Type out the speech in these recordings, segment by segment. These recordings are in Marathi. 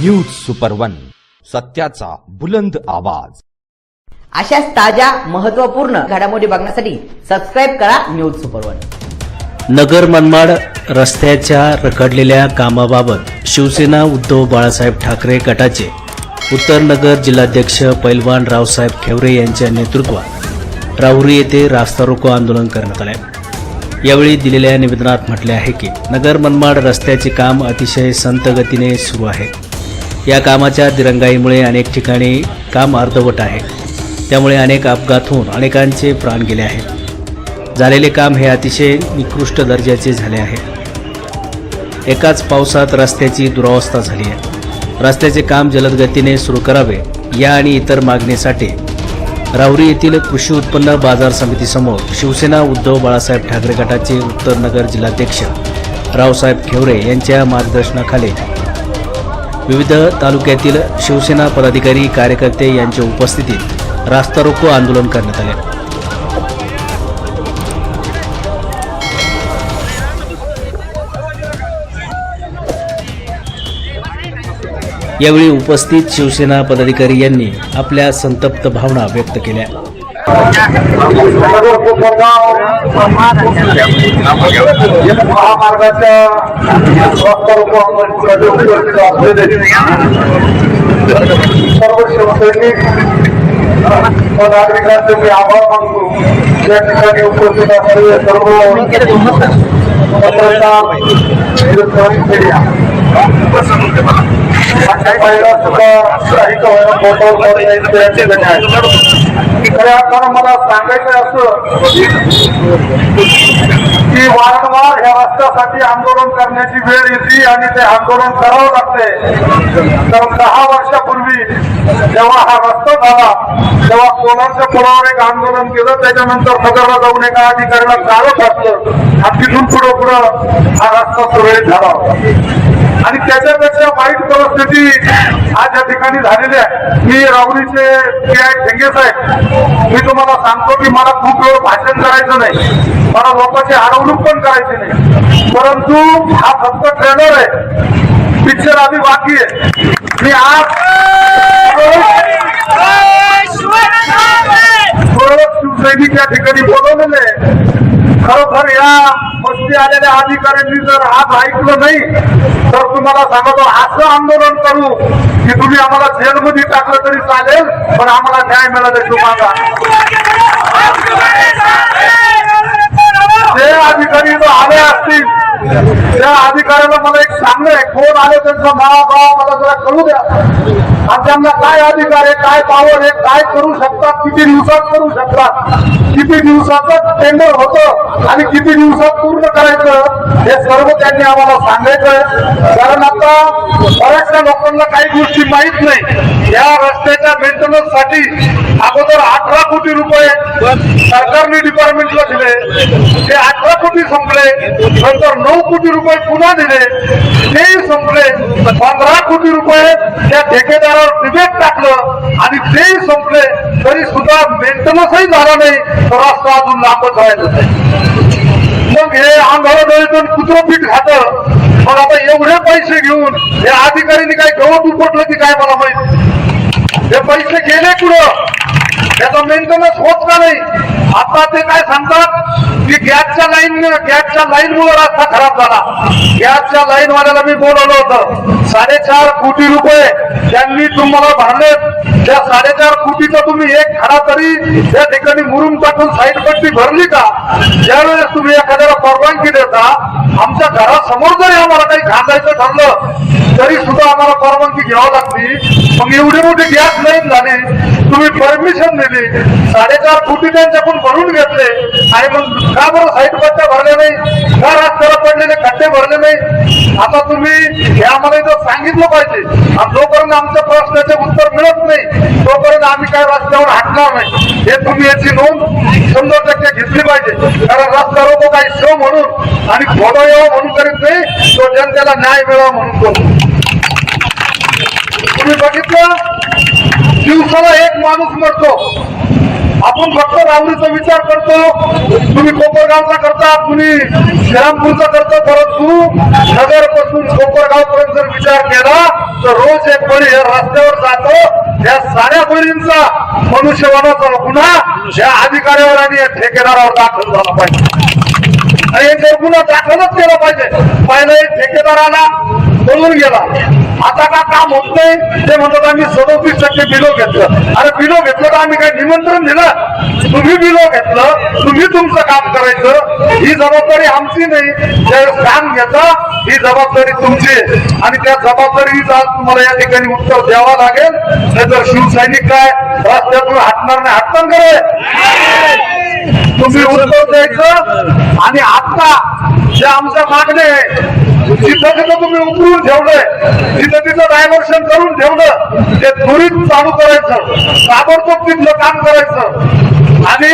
न्यूज सुपर वन सत्याचा बुलंद आवाज. अशाच ताज्या महत्त्वपूर्ण घडामोडी बघण्यासाठी सबस्क्राईब करा news super one Nagar Manmad रस्त्याच्या रखडलेल्या कामाबाबत शिवसेना उद्धव बाळासाहेब ठाकरे गटाचे उत्तर नगर जिल्हाध्यक्ष पैलवान रावसाहेब खेवरे यांच्या नेतृत्वात राहुरी येथे रास्ता रोको आंदोलन करण्यात आले यावेळी दिलेल्या निवेदनात म्हटले आहे की नगर मनमाड रस्त्याचे काम अतिशय संत गतीने सुरू आहे. या कामाच्या दिरंगाईमुळे अनेक ठिकाणी काम अर्धवट आहे. त्यामुळे अनेक अपघात होऊन अनेकांचे प्राण गेले आहेत. झालेले काम हे अतिशय निकृष्ट दर्जाचे झाले आहे. एकाच पावसात रस्त्याची दुरावस्था झाली आहे. रस्त्याचे काम जलद गतीने सुरू करावे या आणि इतर मागणीसाठी राहुरी येथील कृषी उत्पन्न बाजार समितीसमोर शिवसेना उद्धव बाळासाहेब ठाकरे गटाचे उत्तर नगर जिल्हाध्यक्ष रावसाहेब खेवरे यांच्या मार्गदर्शनाखाली विविध तालुक्यातील शिवसेना पदाधिकारी कार्यकर्ते यांच्या उपस्थितीत रास्ता रोको आंदोलन करण्यात आले. यावेळी उपस्थित शिवसेना पदाधिकारी यांनी आपल्या संतप्त भावना व्यक्त केल्या. महामार्गाच्या सर्व शिवसैनिक व नागरिकांचे मी आभार मानतो या ठिकाणी उपस्थित असलेले सर्व पत्रकार इलेक्ट्रॉनिक मीडिया पहिला सुद्धा साहित्य व्हायला खऱ्या अर्थानं मला सांगायचं असं की वारंवार या रस्त्यासाठी आंदोलन करण्याची वेळ येते आणि ते आंदोलन करावं लागते. तर दहा वर्षापूर्वी जेव्हा हा रस्ता झाला तेव्हा सोलारच्या पुलावर एक आंदोलन केलं त्याच्यानंतर सदरला जाऊन एका अधिकाऱ्याला चालत असलं आणि तिथून पुढं पुढं हा रस्ता सुरळीत झाला होता. आणि त्याच्यापेक्षा वाईट परिस्थिती आज या ठिकाणी झालेली आहे. मी राहुरीचे पी आय ठेंगे साहेब मी तुम्हाला सांगतो की मला खूप वेळ भाषण करायचं नाही. मला लोकांची अडवणूक पण करायची नाही. परंतु हा फक्त ट्रेलर आहे. पिक्चर आधी बाकी आहे. मी आज शिवसैनिक या ठिकाणी बोलवलेले आहे. खरोखर या मस्ती आलेल्या अधिकाऱ्यांनी जर आज ऐकलं नाही तर तुम्हाला सांगतो असं आंदोलन करू की तुम्ही आम्हाला जेलमध्ये टाकलं तरी चालेल पण आम्हाला न्याय मिळाला तुम्हाला. जे अधिकारी आले असतील त्या अधिकाऱ्याला मला एक सांगणं आहे. कोण आले त्यांचा मला गाव मला जरा कळू द्या. आणि त्यांना काय अधिकार आहे काय पावर आहे काय करू शकतात किती दिवसात करू शकतात? किती दिवसाचं टेंडर होतं आणि किती दिवसात पूर्ण करायचं हे सर्व त्यांनी आम्हाला सांगायचं आहे. कारण आता बऱ्याचशा लोकांना काही गोष्टी माहीत नाही. या रस्त्याच्या मेंटेनन्ससाठी अगोदर अठरा कोटी रुपये सरकारने डिपार्टमेंटला दिले. ते अठरा कोटी संपले नंतर नऊ कोटी रुपये पुन्हा दिले. तेही संपले. पंधरा कोटी रुपये त्या ठेकेदारावर डिबेट टाकलं आणि तेही संपले. तरी सुद्धा मेंटेनन्सही झाला नाही तर रस्ता अजून लांबच राहिलं मग हे आंधळा कुत्र पीठ खातं. मग आता एवढे पैसे घेऊन या अधिकाऱ्यांनी काही गवत उपटलं की काय मला माहीत गेले कुठं त्याचा मेंटेनन्स होत का नाही. आता ते काय सांगतात? की गॅसच्या लाईन गॅसच्या लाईन मुळे रस्ता खराब झाला. गॅसच्या लाईन वाल्याला मी बोलवलं होतं साडेचार कोटी रुपये त्यांनी तुम्हाला भरले त्या साडेचार कोटीचा तुम्ही एक खडा तरी त्या ठिकाणी मुरुम टाकून साईड पट्टी भरली का? ज्यावेळेस तुम्ही एखाद्याला परवानगी देता आमच्या घरासमोर जरी आम्हाला काही खांदायचं ठरलं तरी सुद्धा आम्हाला परवानगी घ्यावी लागली. मग एवढे मोठे गॅस लाईन झाले. तुम्ही परमिशन दिली. साडेचार कोटी त्यांच्याकडून भरून घेतले. आणि मग का बरं साईड पट्ट्या भरल्या नाही? का रस्त्याला पडलेले खड्डे भरले नाही? आता तुम्ही हे आम्हाला इथं सांगितलं पाहिजे. आणि जोपर्यंत आमच्या प्रश्नाचे उत्तर मिळत नाही तोपर्यंत आम्ही काय रस्त्यावर हटणार नाही. हे तुम्ही याची नोंद शंभर टक्के घेतली पाहिजे. कारण रस्ता रोको काही शो म्हणून आणि घोडा यावं म्हणून करीत नाही तो जनतेला न्याय मिळावा म्हणून करतो तुम्ही बघितलं दिवसाला एक माणूस मरतो. आपण फक्त राहुरीचा विचार करतो तुम्ही कोपरगावचा करता तुम्ही श्रीरामपूरचा करतो परंतु नगरपासून कोपरगाव पर्यंत जर विचार केला तर रोज एक बळी या रस्त्यावर जातो या साऱ्या बळींचा मनुष्यवादाचा गुन्हा या अधिकाऱ्यावर आणि या ठेकेदारावर दाखल झाला पाहिजे. आणि हे जर गुन्हा दाखलच केला पाहिजे. पहिला एक ठेकेदार आला बोलून गेला. आता का काम होत नाही? ते म्हणतात आम्ही सदोतीस टक्के बिलो घेतलं. अरे बिलो घेतलं तर आम्ही काय निमंत्रण दिलं? तुम्ही बिलो घेतलं तुम्ही तुमचं काम करायचं. ही जबाबदारी आमची नाही. ज्यावेळेस काम घेतं ही जबाबदारी तुमची. आणि त्या जबाबदारीचा तुम्हाला या ठिकाणी उत्तर द्यावा लागेल. नाहीतर शिवसैनिक काय? रस्त्यातून हटणार नाही हटणार करे. तुम्ही उत्तर द्यायचं आणि आता जे आमचं मागणे जिथं जिथं तिथं तुम्ही उतरून ठेवलंय तिथं तिथं डायव्हर्शन करून ठेवलं ते त्वरित चालू करायचं ताबडतोब तिथलं काम करायचं. आणि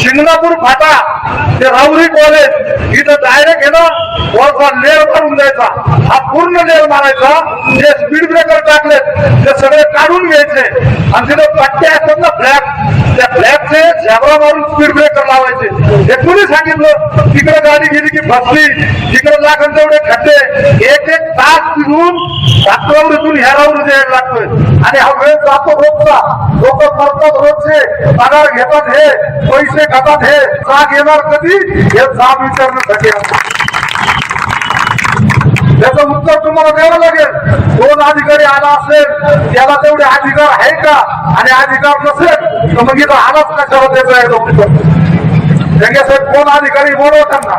शिंगणापूर फाटा ते राहुरी कॉलेज इथं डायरेक्ट येणं वरचा लेअर काढून द्यायचा. हा पूर्ण लेअर मारायचा. जे स्पीड ब्रेकर टाकलेत ते सगळे काढून घ्यायचे. आणि तिथं पट्टे असतात ना फ्लॅग त्या फ्लॅगचे झॅबरा मारून स्पीड ब्रेकर लावायचे हे कुणी सांगितलं? तिकडे गाडी गेली की फसली. तिकडे लाखांचे एवढे खड्डे. एक एक तास तिथून डॉक्टरावरून ह्या राहून यायला लागतोय आणि हा वेळ जातो रोजचा लोक मरतात रोजचे. पगार घेतात हे. पैसे खातात हे. जाग येणार कधी? हे जाग विचारण्यासाठी त्याचं उत्तर तुम्हाला द्यावं लागेल. दोन अधिकारी आला असेल. त्याला तेवढे अधिकार आहे का? आणि अधिकार नसेल तर मग इथं आलाच कशाला त्याचं आहे उत्तर साहेब कोण अधिकारी बोलवताना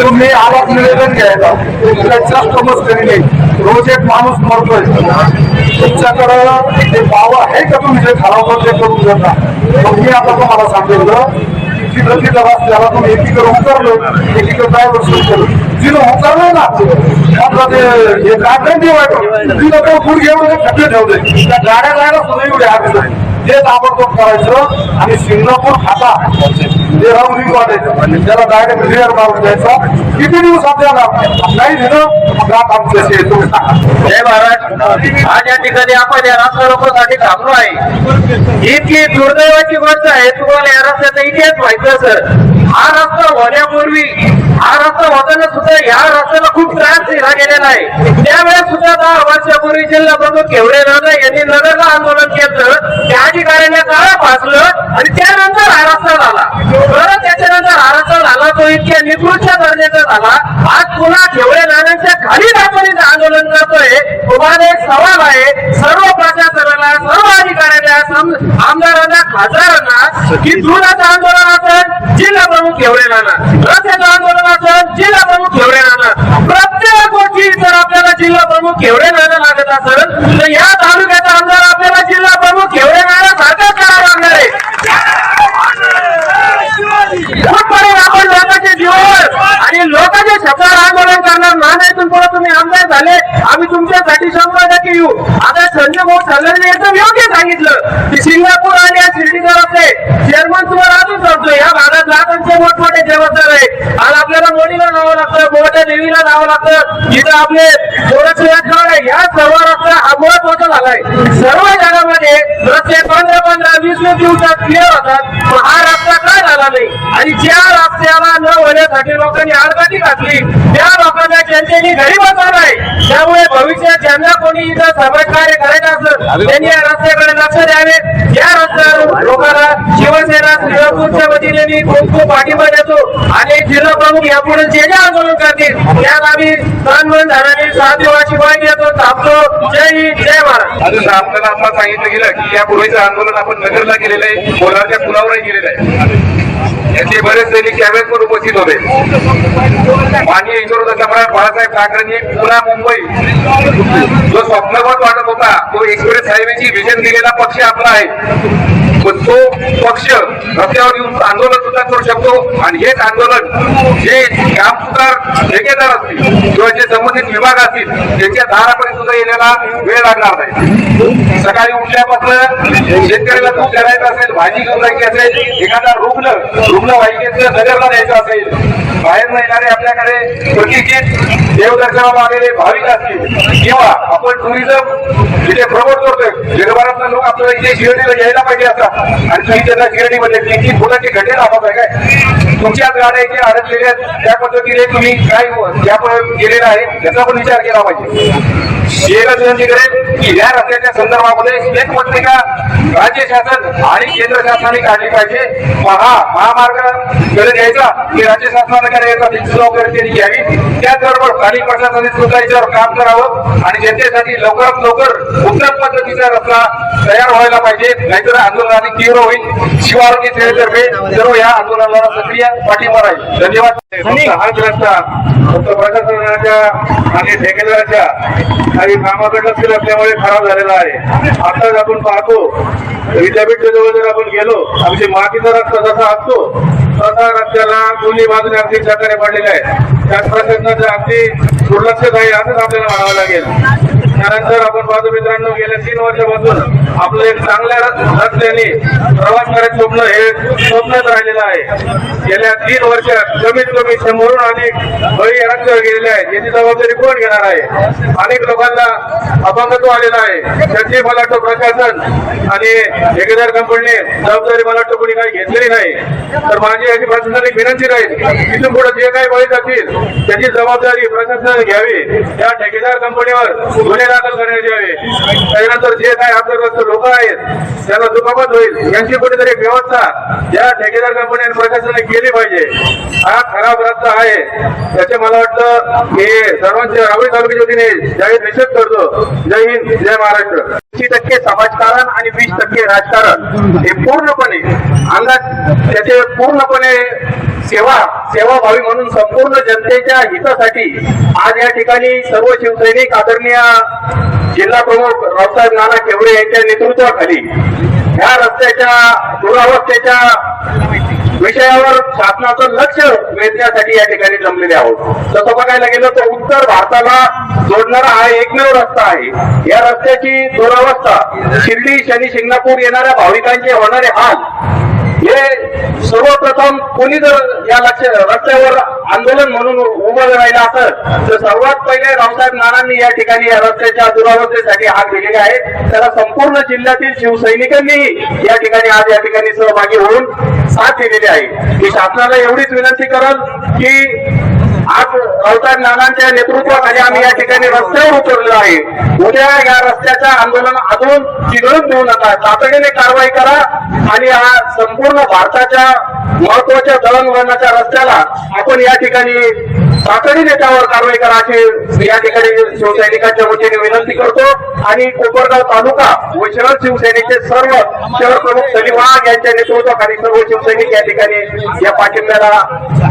तुम्ही आवाज निवेदन घ्यायला. त्याच्या समजतरी नाही. रोज एक माणूस मरतोय. तुमच्याकडं ते पाव आहे का तुम्ही? जे ठरवलं ते करून देता. मग मी आता तुम्हाला सांगितलं तिथं तिथं रस्त्याला तुम्ही एकीकडे उतरलो एकीकडे ड्रायव्हर सुरू केलं. तिथं उतरलं ना आपलं ते हे गाड्या ठेवायचं जिनं तो गुड घेऊन ठेवले. त्या गाड्या जायला सुद्धा एवढे आधी ते ताबडतोब करायचं आणि सिंगापूर खाता ते राहून वाटायचं त्याला डायरेक्ट क्लिअर मारून द्यायचा किती दिवस आपल्याला नाही दिलं मग आमचं जय महाराज आज या ठिकाणी आपण या रास्ता रोकोसाठी थांबलो आहे. इतकी दुर्दैवाची गोष्ट आहे तुम्हाला या रस्त्याचा इतिहास माहिती सर हा रस्ता होण्यापूर्वी हा रस्ता होताना सुद्धा या रस्त्याला खूप त्रास दिला गेलेला आहे. त्यावेळेस सुद्धा जिल्हा प्रमुख एवढे राणा यांनी नगरला आंदोलन घेतलं त्या अधिकाऱ्यांना काळा फासलं आणि त्यानंतर आरक्षण रस्ता झाला बरं त्याच्यानंतर आरक्षण रस्ता झाला तो इतक्या निकृष्ट दर्जाचा झाला. आज पुन्हा केवढे नाण्यांच्या खाली आपण आंदोलन करतोय. तुम्हाला एक सवाल आहे. सर्व प्रशासनाला सर्व अधिकाऱ्यांना आमदारांना खासदारांना की दुधाचं आंदोलन असेल जिल्हा प्रमुख केवढे नाना रस्त्याचं आंदोलन असेल जिल्हा प्रमुख केवढे नाना प्रत्येक गोष्टी जर आपल्याला जिल्हा प्रमुख केवढे नाना लागत असेल तर या तालुक्याचा आमदार आपल्याला जिल्हा प्रमुख केवढे नाना सारखा करावा लागणार आहे कुठपर्यंत आपण लोकांचे जीवन आणि लोकांच्या शब्दावर आंदोलन करणार नाण्यातून पुढे तुम्ही आमदार झाले आम्ही तुमच्यासाठी शंभर टक्के येऊ आता संजय भाऊ सल्लाने एकदम योग्य सांगितलं की सिंगापूर आणि या शिर्डीकर असते चेअरमन तुम्हाला अजून सांगतो या भागात लाखांचे मोठमोठे देवस्थान आहे आज आपल्याला मोडीला जावं लागतं मोठ्या देवीला जावं लागतं. जिथं आपले गोरक्षनाथ आहे या सर्व रस्ता हा महत्त्वाचा झालाय सर्व जगामध्ये रस्ते पंधरा पंधरा वीस वीस दिवसात क्लिअर होतात. पण हा रस्ता काय झाला नाही? आणि ज्या रस्त्याला न होण्यासाठी लोकांनी आडकाठी घातली त्या लोकांना जनतेने घरी बसवलाय त्यामुळे भविष्यात ज्यांना कोणी इथं समाज कार्य करायचं असेल त्यांनी या रस्त्याकडे लक्ष द्यावे. या रस्त्यावर लोकांना शिवसेना श्रीरामपूरच्या वतीने मी खूप खूप पाठिंबा देतो. आणि यापुढे जे जे आंदोलन करतील त्याला आम्ही तनमन धनाने साथ देवाची माहिती देतो थांबतो. जय हिंद जय महाराज जसं आपल्याला आता सांगितलं गेलं की यापूर्वीचं आंदोलन आपण नगरला केलेलं आहे कोलारच्या पुलावरही केलेलं आहे. याचे बरेच सैनिक त्यावेळेस पण उपस्थित होते. माननीय हिंदुत्व सम्राट बाळासाहेब ठाकरेंनी पुन्हा मुंबई. जो स्वप्नवत वाटत होता तो एक्सप्रेस हायवेची विजन दिलेला पक्ष आपला आहे. पण तो पक्ष रस्त्यावर येऊन आंदोलन सुद्धा करू शकतो. आणि हेच आंदोलन जे काम सुधार ठेकेदार असतील किंवा जे संबंधित विभाग असतील त्यांच्या दारापर्यंत सुद्धा येण्याला वेळ लागणार नाही. सकाळी उठल्यापासून शेतकऱ्याला दूध करायचं असेल भाजी घेऊन जायची असेल एखादा रुग्ण रुग्णवाहिकेचं नगरला द्यायचं असेल बाहेर येणारे आपल्याकडे प्रतिष्ठित देवदर्शनाला आलेले भाविक असतील किंवा आपण टुरिझम जिथे प्रमोट करतोय जगभरातले लोक आपल्याला इथे शिर्डीला यायला पाहिजे आता आणि तुम्ही त्यांना शिर्डीमध्ये देखील फुलाची घटे दाखवत आहे काय? तुमच्याच गाड्या इथे अडकलेल्या त्या पद्धतीने तुम्ही काय ज्या गेलेला आहे त्याचा पण विचार केला पाहिजे. एकच विनंती करेल की या रस्त्याच्या संदर्भामध्ये एक पत्रिका राज्य शासन आणि केंद्र शासनाने काढली पाहिजे. महा महामार्गकडे द्यायचा की राज्य शासनाने करायचा जबाबदारी त्यांनी घ्यावी. त्याचबरोबर स्थानिक प्रशासनाने सुद्धा याच्यावर काम करावं आणि जनतेसाठी लवकरात लवकर उत्तम पद्धतीचा रस्ता तयार व्हायला पाहिजे. नाहीतर आंदोलनाने तीव्र होईल. शिवारोग्य सेनेतर्फे सर्व या आंदोलनाला सक्रिय पाठिंबा राहील. धन्यवाद. हाच रस्ता फक्त प्रशासनाच्या आणि ठेकेदाराच्या काही कामाकडे लक्ष असल्यामुळे खराब झालेला आहे. आताच आपण पाहतो विद्यापीठच्या जवळ जर आपण गेलो आमची मातीचा रस्ता जसा असतो तसा रस्त्याला दोन्ही बाजूने अगदी सहकार्य पडलेले आहे त्याच प्रशासनाचं अगदी दुर्लक्ष आहे असंच आपल्याला म्हणावं लागेल. त्यानंतर आपण पाहतो मित्रांनो गेल्या तीन वर्षापासून आपलं एक चांगल्या रस- रस्त्याने प्रवास करायचं स्वप्न हे स्वप्नच राहिलेलं आहे. गेल्या तीन वर्षात कमीत कमी शंभरहून अनेक बळी या गेलेले आहेत. याची जबाबदारी कोण घेणार आहे? अनेक लोकांना अपंगत्व आलेलं आहे. त्याची मला वाटतं प्रशासन आणि ठेकेदार कंपनीने जबाबदारी मला वाटतं कोणी काही घेतलेली नाही. तर माझी याची प्रशासनिक विनंती राहील तिथून पुढे जे काही बळी जातील त्याची जबाबदारी प्रशासनाने घ्यावी. त्या ठेकेदार कंपनीवर गुन्हे दाखल करण्यात यावे. त्यानंतर जे काही आपल्याग्रस्त लोक आहेत त्यांना दुखापत होईल. यांची कुठेतरी व्यवस्था या ठेकेदार कंपनी आणि प्रशासनाने केली पाहिजे. हा खरा रस्ता आहे. त्याचे मला वाटतं हे सर्वांच्या रावळी तालुक्याच्या वतीने जाहीर निषेध करतो. जय हिंद जय महाराष्ट्र. ऐंशी टक्के समाजकारण आणि वीस टक्के राजकारण हे पूर्णपणे अंगात त्याचे पूर्णपणे सेवा सेवा सेवाभावी म्हणून संपूर्ण जनतेच्या हितासाठी आज या ठिकाणी सर्व शिवसैनिक आदरणीय जिल्हा प्रमुख रावसाहेब नाना केवडे यांच्या नेतृत्वाखाली ह्या रस्त्याच्या दुरावस्थेच्या विषयावर शासनाचं लक्ष वेधण्यासाठी या ठिकाणी जमलेले आहोत. तसं बघायला गेलं तर उत्तर भारताला जोडणारा हा एकमेव रस्ता आहे. या रस्त्याची दुरावस्था शिर्डी शनी शिंगणापूर येणाऱ्या भाविकांचे होणारे हाल हे सर्वप्रथम कोणी जर या रस्त्यावर आंदोलन म्हणून उभं राहिलं असं. तर सर्वात पहिले रावसाहेब नानांनी या ठिकाणी या रस्त्याच्या दुरावस्थेसाठी हात दिलेले आहे. त्याला संपूर्ण जिल्ह्यातील शिवसैनिकांनीही या ठिकाणी आज या ठिकाणी सहभागी होऊन साथ दिलेली आहे. मी शासनाला एवढीच विनंती करल की आज अवतार नानांच्या नेतृत्वाखाली आम्ही या ठिकाणी रस्त्यावर उतरलो आहे. उद्या या रस्त्याच्या आंदोलन अजून चिघळून देऊ नका. तातडीने कारवाई करा आणि हा संपूर्ण भारताच्या महत्त्वाच्या दळणवळणाच्या रस्त्याला आपण या ठिकाणी तातडीने त्यावर कारवाई करा या ठिकाणी शिवसैनिकांच्या वतीने विनंती करतो. आणि कोपरगाव तालुका व शहर शिवसेनेचे सर्व शहर प्रमुख सलीम यांच्या नेतृत्वाखाली सर्व शिवसैनिक या ठिकाणी या पाठिंब्याला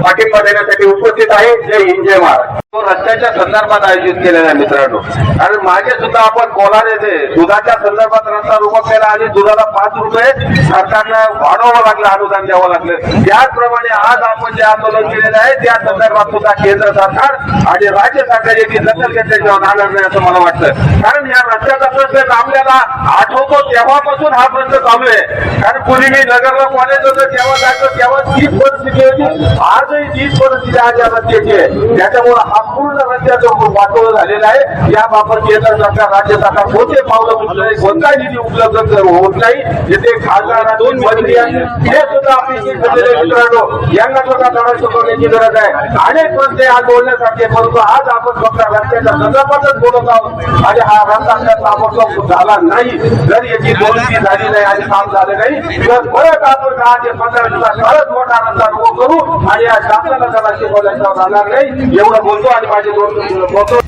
पाठिंबा देण्यासाठी उपस्थित आहे. जय हिंद जय महाराज तो रस्त्याच्या संदर्भात आयोजित केलेला आहे मित्रांनो. आणि मागे सुद्धा आपण कोलार येथे दुधाच्या संदर्भात रस्ता रोबक केला आणि दुधाला पाच रुपये सरकारनं वाढवावं लागलं अनुदान द्यावं लागलं. त्याचप्रमाणे आज आपण जे आंदोलन केलेलं आहे त्या संदर्भात सुद्धा केंद्र सरकार आणि राज्य सरकार याची दखल घेतल्याशिवाय राहणार नाही असं मला वाटतं. कारण या रस्त्याचा प्रश्न आपल्याला आठवतो तेव्हापासून हा प्रश्न चालू आहे. कारण पूर्वी मी नगरला कॉलेज होतं तेव्हा जायचं तेव्हा तीच परिस्थिती होती. आजही तीच परिस्थिती आज या रस्त्याची आहे. त्याच्यामुळे हा पूर्ण रस्त्याचं वाटोळ झालेलं आहे. याबाबत केंद्र सरकार राज्य सरकार कोणते पावलं उचलत नाही कोणताही निधी उपलब्ध होत नाही. जिथे खासदार दोन मंत्री आहेत हे सुद्धा आपली मित्रांनो यांना सुद्धा लढा शिकवण्याची गरज आहे. अनेक प्रश्न आज बोलण्यासारखे परंतु आज आपण फक्त रस्त्याच्या संदर्भातच बोलत आहोत. आणि हा रस्ता ताबडतोब झाला नाही. जर याची दोन्ही झाली नाही आणि काम झालं नाही तर परत आपण दहा ते पंधरा दिवसात परत मोठा रस्ता करू आणि या शासनाला त्याला शिकवल्याशिवाय राहणार नाही. एवढं बोलतो आणि माझे दोन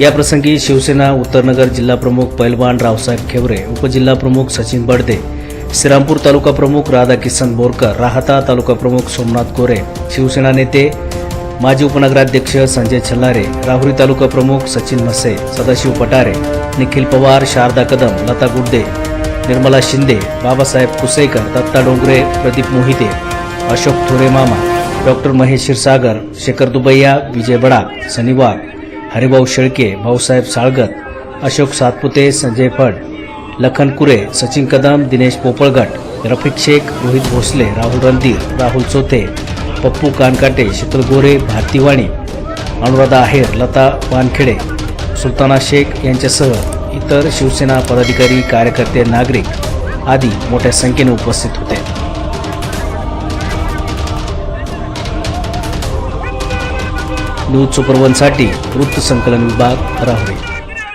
या प्रसंगी शिवसेना उत्तरनगर जिल्हाप्रमुख पैलवान रावसाहेब खेवरे उपजिल्हाप्रमुख सचिन बडदे श्रीरामपूर तालुका प्रमुख राधा किसन बोरकर राहता तालुका प्रमुख सोमनाथ कोरे शिवसेना नेते माजी उपनगराध्यक्ष संजय छल्लारे राहुरी तालुका प्रमुख सचिन मसे सदाशिव पटारे निखिल पवार शारदा कदम लता गुड्डे निर्मला शिंदे बाबासाहेब कुसेकर दत्ता डोंगरे प्रदीप मोहिते अशोक थोरे मामा डॉक्टर महेश क्षीरसागर शेखर दुबैया विजय बडाक सनी हरिभाऊ शेळके भाऊसाहेब साळगत अशोक सातपुते संजय फड लखन कुरे सचिन कदम दिनेश पोपळगट रफिक शेख रोहित भोसले राहुल रणधीर राहुल चोथे पप्पू कानकाटे शीतल गोरे भारती वाणी अनुराधा आहेर लता वानखेडे सुलताना शेख यांच्यासह इतर शिवसेना पदाधिकारी कार्यकर्ते नागरिक आदी मोठ्या संख्येने उपस्थित होते. न्यूज सुपरवनसाठी वृत्तसंकलन विभाग राहुरी.